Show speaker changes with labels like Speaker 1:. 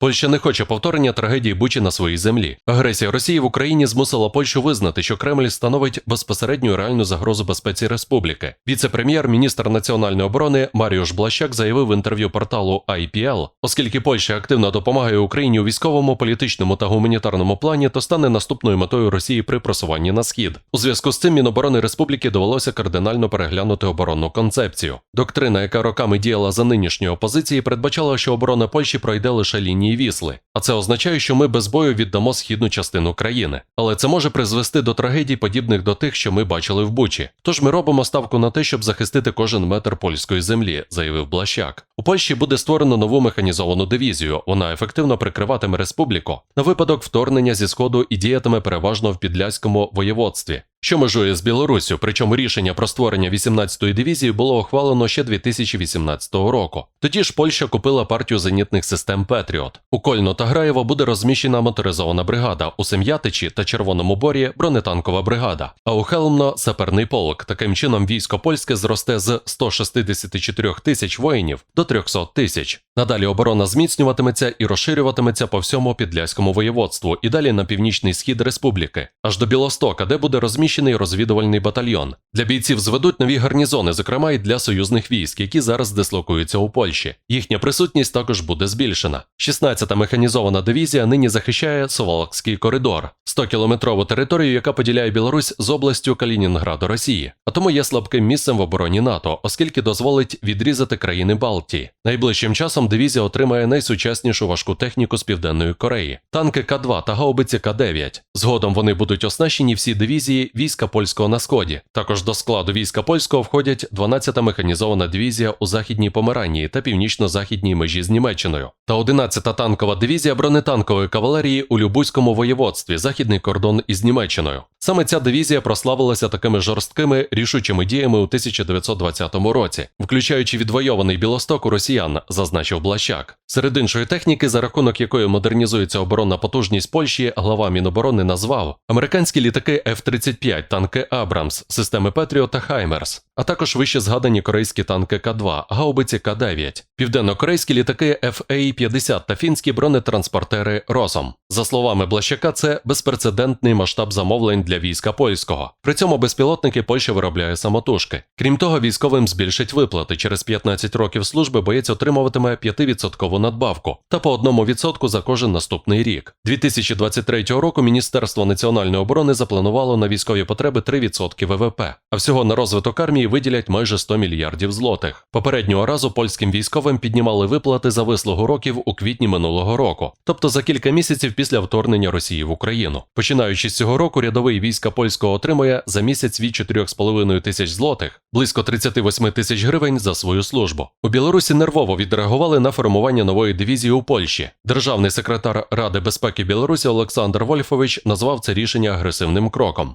Speaker 1: Польща не хоче повторення трагедії Бучі на своїй землі. Агресія Росії в Україні змусила Польщу визнати, що Кремль становить безпосередню реальну загрозу безпеці республіки. Віце-прем'єр, міністр національної оборони Маріуш Блащак заявив в інтерв'ю порталу IPL, оскільки Польща активно допомагає Україні у військовому, політичному та гуманітарному плані, то стане наступною метою Росії при просуванні на схід. У зв'язку з цим Міноборони Республіки довелося кардинально переглянути оборонну концепцію. Доктрина, яка роками діяла за нинішньої опозиції, передбачала, що оборона Польщі пройде лише лінії Вісли. А це означає, що ми без бою віддамо східну частину країни. Але це може призвести до трагедій, подібних до тих, що ми бачили в Бучі. Тож ми робимо ставку на те, щоб захистити кожен метр польської землі, заявив Блащак. У Польщі буде створено нову механізовану дивізію. Вона ефективно прикриватиме республіку на випадок вторгнення зі сходу і діятиме переважно в підляському воєводстві. Що межує з Білоруссю, причому рішення про створення 18-ї дивізії було ухвалено ще 2018 року. Тоді ж Польща купила партію зенітних систем Петріот. У Кольно та Граєво буде розміщена моторизована бригада, у Сем'ятичі та Червоному Борі бронетанкова бригада, а у Хелмно саперний полк. Таким чином військо польське зросте з 164 тисяч воїнів до 300 тисяч. Надалі оборона зміцнюватиметься і розширюватиметься по всьому підляському воєводству і далі на північний схід республіки, аж до Білостока, де буде розміщений розвідувальний батальйон. Для бійців зведуть нові гарнізони, зокрема й для союзних військ, які зараз дислокуються у Польщі. Їхня присутність також буде збільшена. 16-та механізована дивізія нині захищає Соволокський коридор, 100-кілометрову територію, яка поділяє Білорусь з областю Калінінграду Росії, а тому є слабким місцем в обороні НАТО, оскільки дозволить відрізати країни Балтії. Найближчим часом дивізія отримає найсучаснішу важку техніку з південної Кореї, танки К2 та гаубиці К9. Згодом вони будуть оснащені всі дивізії війська польського на сході. Також до складу війська польського входять 12-та механізована дивізія у західній Померанії та північно-західній межі з Німеччиною, та 11-та танкова дивізія бронетанкової кавалерії у Любузькому воєводстві, західний кордон із Німеччиною. Саме ця дивізія прославилася такими жорсткими рішучими діями у 1920 році, включаючи відвойований Білосток у росіян, зазначив Блащак. Серед іншої техніки, за рахунок якої модернізується оборонна потужність Польщі, глава Міноборони назвав американські літаки F-35, танки Абрамс, системи Петріот та Хаймерс, а також вище згадані корейські танки К2, гаубиці К9, південно-корейські літаки FA-50 та фінські бронетранспортери Росом. За словами Блащака, це безпрецедентний масштаб замовлень для війська польського. При цьому безпілотники Польща виробляє самотужки. Крім того, військовим збільшить виплати. Через 15 років служби боєць отримуватиме 5% надбавку та по 1% за кожен наступний рік. 2023 року Міністерство національної оборони запланувало на військові потреби 3% ВВП, а всього на розвиток армії виділять майже 100 мільярдів злотих. Попереднього разу польським військовим піднімали виплати за вислугу років у квітні минулого року, тобто за кілька місяців після вторгнення Росії в Україну. Починаючи з цього року, рядовий війська польського отримує за місяць від 4,5 тисяч злотих, близько 38 тисяч гривень за свою службу. У Білорусі нервово відреагували на формування нової дивізії у Польщі. Державний секретар Ради безпеки Білорусі Олександр Вольфович назвав це рішення агресивним кроком.